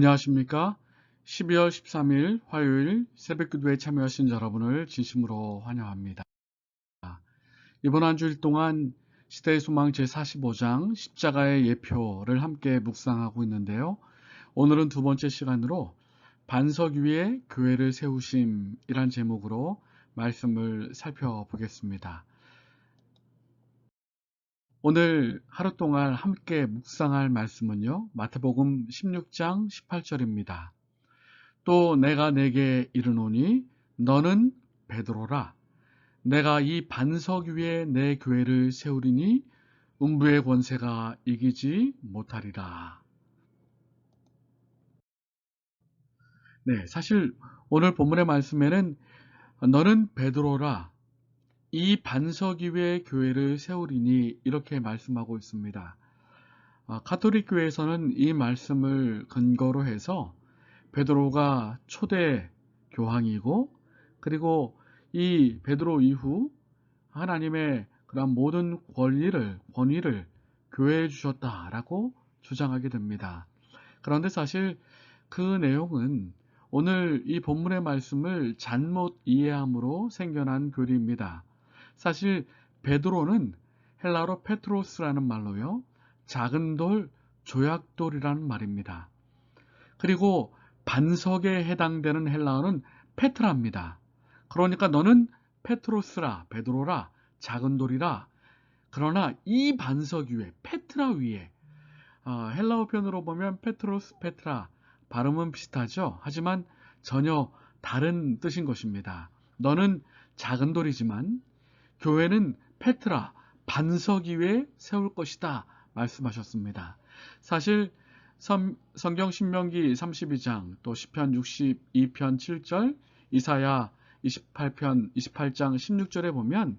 안녕하십니까? 12월 13일 화요일 새벽 기도에 참여하신 여러분을 진심으로 환영합니다. 이번 한 주일 동안 시대의 소망 제45장 십자가의 예표를 함께 묵상하고 있는데요. 오늘은 두 번째 시간으로 반석 위에 교회를 세우심이란 제목으로 말씀을 살펴보겠습니다. 오늘 하루 동안 함께 묵상할 말씀은요. 마태복음 16장 18절입니다. 또 내가 내게 이르노니 너는 베드로라. 내가 이 반석 위에 내 교회를 세우리니 음부의 권세가 이기지 못하리라. 네, 사실 오늘 본문의 말씀에는 너는 베드로라 이 반석 위에 교회를 세우리니 이렇게 말씀하고 있습니다. 아, 카톨릭 교회에서는 이 말씀을 근거로 해서 베드로가 초대 교황이고 그리고 이 베드로 이후 하나님의 그런 모든 권리를 권위를 교회에 주셨다라고 주장하게 됩니다. 그런데 사실 그 내용은 오늘 이 본문의 말씀을 잘못 이해함으로 생겨난 교리입니다. 사실 베드로는 헬라로 페트로스라는 말로요. 작은 돌, 조약돌이라는 말입니다. 그리고 반석에 해당되는 헬라어는 페트라입니다. 그러니까 너는 페트로스라, 베드로라, 작은 돌이라. 그러나 이 반석 위에, 페트라 위에, 어, 헬라어 편으로 보면 페트로스, 페트라, 발음은 비슷하죠. 하지만 전혀 다른 뜻인 것입니다. 너는 작은 돌이지만 교회는 페트라, 반석 위에 세울 것이다 말씀하셨습니다. 사실 성경 신명기 32장 또 시편 62편 7절 이사야 28편 28장 16절에 보면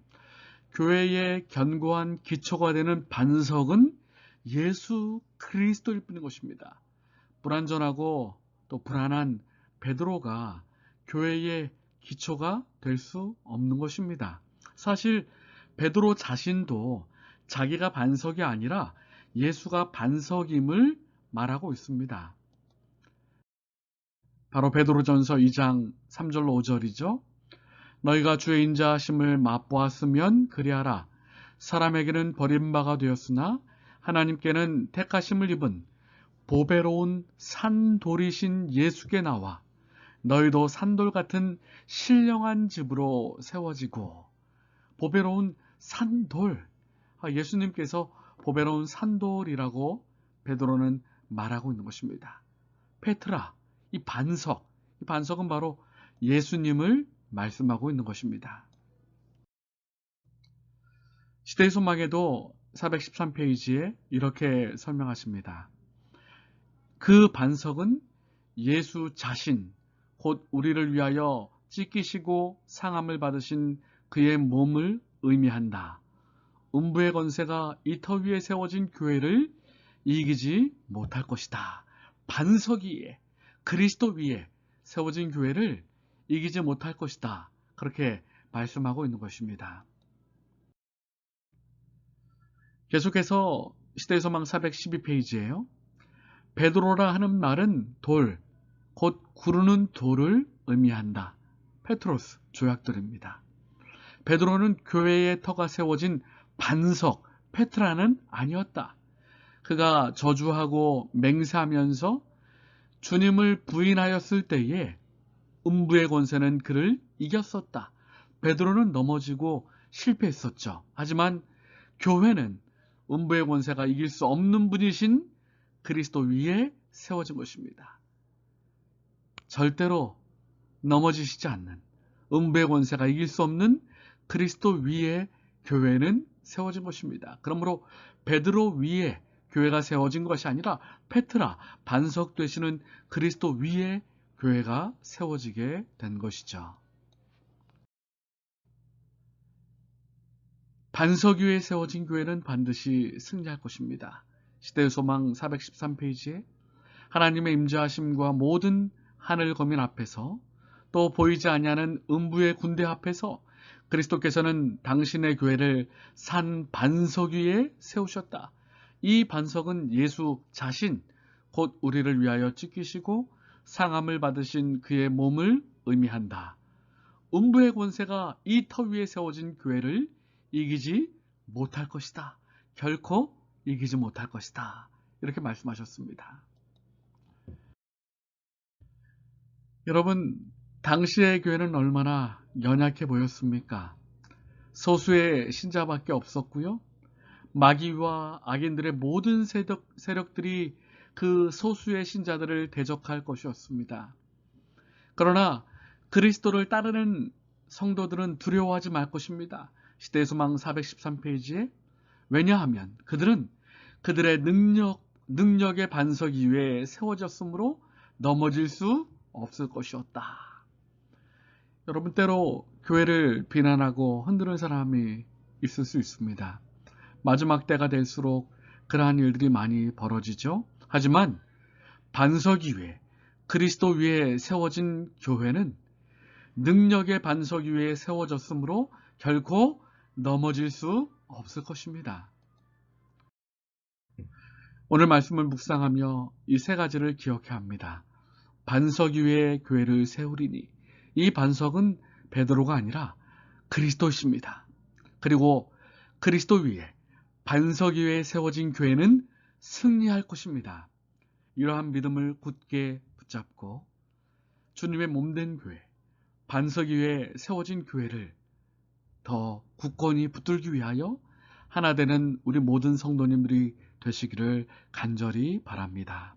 교회의 견고한 기초가 되는 반석은 예수 그리스도일 뿐인 것입니다. 불완전하고 또 불안한 베드로가 교회의 기초가 될 수 없는 것입니다. 사실 베드로 자신도 자기가 반석이 아니라 예수가 반석임을 말하고 있습니다. 바로 베드로전서 2장 3절로 5절이죠. 너희가 주의 인자하심을 맛보았으면 그리하라. 사람에게는 버림바가 되었으나 하나님께는 택하심을 입은 보배로운 산돌이신 예수께 나와 너희도 산돌 같은 신령한 집으로 세워지고 보배로운 산돌. 아, 예수님께서 보배로운 산돌이라고 베드로는 말하고 있는 것입니다. 페트라, 이 반석, 이 반석은 바로 예수님을 말씀하고 있는 것입니다. 시대의 소망에도 413페이지에 이렇게 설명하십니다. 그 반석은 예수 자신, 곧 우리를 위하여 찢기시고 상함을 받으신 그의 몸을 의미한다. 음부의 건세가 이터 위에 세워진 교회를 이기지 못할 것이다. 반석 위에 그리스도 위에 세워진 교회를 이기지 못할 것이다. 그렇게 말씀하고 있는 것입니다. 계속해서 시대의 소망 412페이지에요. 베드로라 하는 말은 돌, 곧 구르는 돌을 의미한다. 페트로스 조약들입니다. 베드로는 교회의 터가 세워진 반석 페트라는 아니었다. 그가 저주하고 맹세하면서 주님을 부인하였을 때에 음부의 권세는 그를 이겼었다. 베드로는 넘어지고 실패했었죠. 하지만 교회는 음부의 권세가 이길 수 없는 분이신 그리스도 위에 세워진 것입니다. 절대로 넘어지시지 않는 음부의 권세가 이길 수 없는 그리스도 위에 교회는 세워진 것입니다. 그러므로 베드로 위에 교회가 세워진 것이 아니라 페트라 반석 되시는 그리스도 위에 교회가 세워지게 된 것이죠. 반석 위에 세워진 교회는 반드시 승리할 것입니다. 시대의 소망 413페이지에 하나님의 임재하심과 모든 하늘 거민 앞에서 또 보이지 아니하는 음부의 군대 앞에서 그리스도께서는 당신의 교회를 산 반석 위에 세우셨다. 이 반석은 예수 자신, 곧 우리를 위하여 찢기시고 상함을 받으신 그의 몸을 의미한다. 음부의 권세가 이 터 위에 세워진 교회를 이기지 못할 것이다. 결코 이기지 못할 것이다. 이렇게 말씀하셨습니다. 여러분, 당시의 교회는 얼마나 연약해 보였습니까? 소수의 신자밖에 없었고요. 마귀와 악인들의 모든 세력, 세력들이 그 소수의 신자들을 대적할 것이었습니다. 그러나 그리스도를 따르는 성도들은 두려워하지 말 것입니다. 시대수망 413페이지에 왜냐하면 그들은 그들의 능력, 능력의 반석 위에 세워졌으므로 넘어질 수 없을 것이었다. 여러분 때로 교회를 비난하고 흔드는 사람이 있을 수 있습니다. 마지막 때가 될수록 그러한 일들이 많이 벌어지죠. 하지만 반석 위에 그리스도 위에 세워진 교회는 능력의 반석 위에 세워졌으므로 결코 넘어질 수 없을 것입니다. 오늘 말씀을 묵상하며 이 세 가지를 기억해야 합니다. 반석 위에 교회를 세우리니 이 반석은 베드로가 아니라 그리스도십니다. 그리고 그리스도 위에 반석 위에 세워진 교회는 승리할 것입니다. 이러한 믿음을 굳게 붙잡고 주님의 몸된 교회, 반석 위에 세워진 교회를 더 굳건히 붙들기 위하여 하나 되는 우리 모든 성도님들이 되시기를 간절히 바랍니다.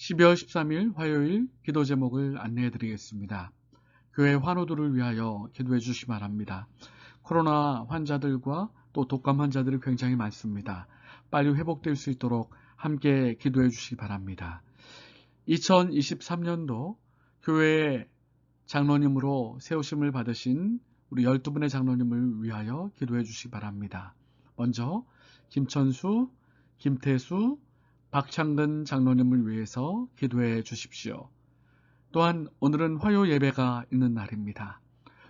12월 13일 화요일 기도 제목을 안내해 드리겠습니다. 교회 환우들을 위하여 기도해 주시기 바랍니다. 코로나 환자들과 또 독감 환자들이 굉장히 많습니다. 빨리 회복될 수 있도록 함께 기도해 주시기 바랍니다. 2023년도 교회 장로님으로 세우심을 받으신 우리 12분의 장로님을 위하여 기도해 주시기 바랍니다. 먼저 김천수, 김태수, 박창근 장로님을 위해서 기도해 주십시오. 또한 오늘은 화요 예배가 있는 날입니다.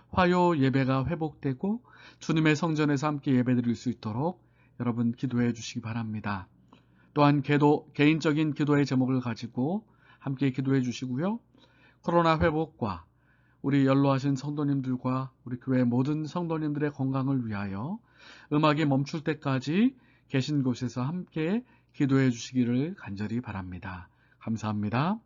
화요 예배가 회복되고 주님의 성전에서 함께 예배 드릴 수 있도록 여러분 기도해 주시기 바랍니다. 또한 개도, 개인적인 기도의 제목을 가지고 함께 기도해 주시고요. 코로나 회복과 우리 연로하신 성도님들과 우리 교회 모든 성도님들의 건강을 위하여 음악이 멈출 때까지 계신 곳에서 함께 기도해 주시기를 간절히 바랍니다. 감사합니다.